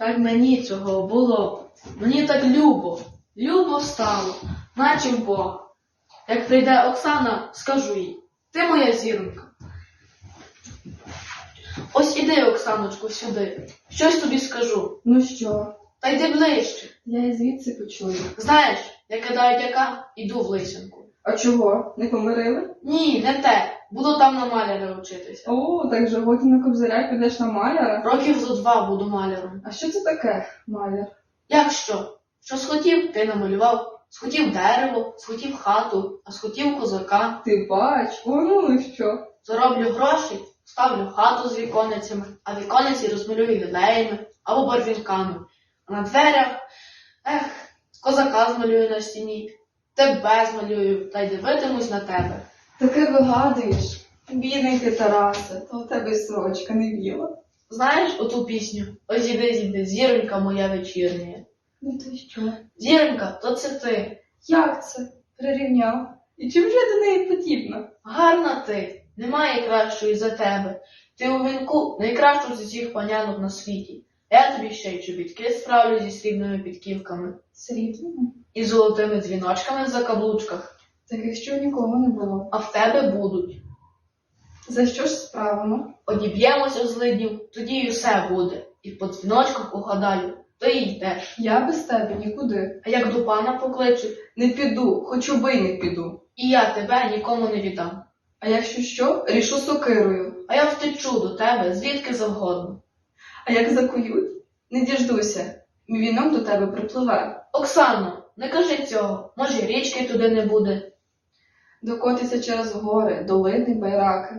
Так мені цього було. Мені так любо, любо стало, наче в Бога. Як прийде Оксана, скажу їй, ти моя зіронька. Ось іди, Оксаночку, сюди. Щось тобі скажу. Ну що, Та йди ближче. я і звідси почую. Знаєш, я кидаю яка, іду в лисянку. А чого? Не помирили? Ні, не те. Буду там на маляра вчитися. О, так же годі на кобзаря підеш на маляра. Років за два буду маляром. А що це таке, маляр? Як що? Що схотів, ти намалював. Схотів дерево, схотів хату, а схотів козака. Ти бач, воно ну що. Зароблю гроші, ставлю хату з віконницями, а віконниці розмалюю лілеями або барвінками. А на дверях, ех, козака змалюю на стіні, тебе змалюю та й дивитимусь на тебе. Таке вигадуєш. Бідненький Тарасе, то у тебе й сорочка не біла. Знаєш оту пісню? Ось іди, зійди, зіронька моя вечірня. Ну то що? Зіронька, то це ти. Як це? Прирівняв. І чим же до неї подібна? Гарна ти, немає кращої за тебе. Ти у вінку найкращу з усіх панянок на світі. Я тобі ще й чобітки справлю зі срібними підківками Срібному? і золотими дзвіночками в закаблучках, Таких ще нікого не було. а в тебе будуть. За що ж справимо? Одіб'ємося з лиднів, тоді й усе буде. І по дзвіночках угадаю, й йдеш. Я без тебе нікуди. А як до пана покличуть, Не піду, хоч убий не піду. і я тебе нікому не віддам. А якщо що, рішу сокирою. А я втечу до тебе звідки завгодно. А як закують? Не діждуся. Мій віном до тебе припливе. Оксано, не кажи цього, може річки туди не буде. Докотиться через гори, долини, байраки.